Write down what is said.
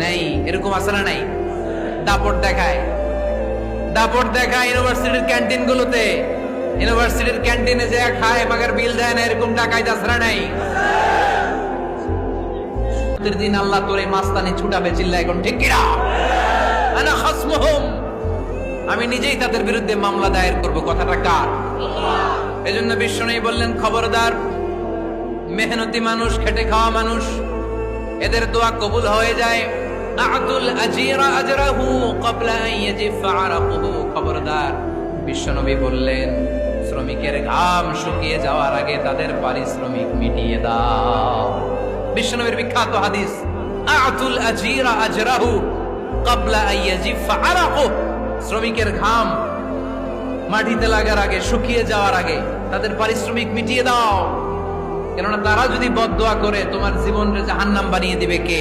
নাই, এরকম আছে নাই? দাপট দেখায়। দাপট দেখায় ইউনিভার্সিটির ক্যান্টিন গুলোতে ইউনিভার্সিটির ক্যান্টিনে যে খায় মাগার বিল দেয় না, এরকম টাকায় দাসরা নাই? দিন আল্লাহ তোর এই মাস্তানি ছুটাবে চিল্লা এখন, ঠিক কিনা? আনা খাসমুহুম। আমি নিজেই তাদের বিরুদ্ধে মামলা দায়ের করব, কথাটা কার? এজন্য বিশ্ব নেই বললেন, খবরদার, মেহনতি মানুষ, খেটে খাওয়া মানুষ এদের দোয়া কবুল হয়ে যায়। আতুল আজিরা খবরদার। বিশ্বনবী বললেন, শ্রমিকের ঘাম শুকিয়ে যাওয়ার আগে তাদের পারিশ্রমিক মিটিয়ে দাও। বিশ্বনবীর বিখ্যাত হাদিস, আতুল আজিরা আজরাহু ক্বাবলা আন ইয়াজিফা শ্রমিকের ঘাম মাটিতে লাগার আগে, শুকিয়ে যাওয়ার আগে তাদের পারিশ্রমিক মিটিয়ে দাও। কেননা তারা যদি বদ করে তোমার জীবনটা জাহান্নাম বানিয়ে দিবে কে?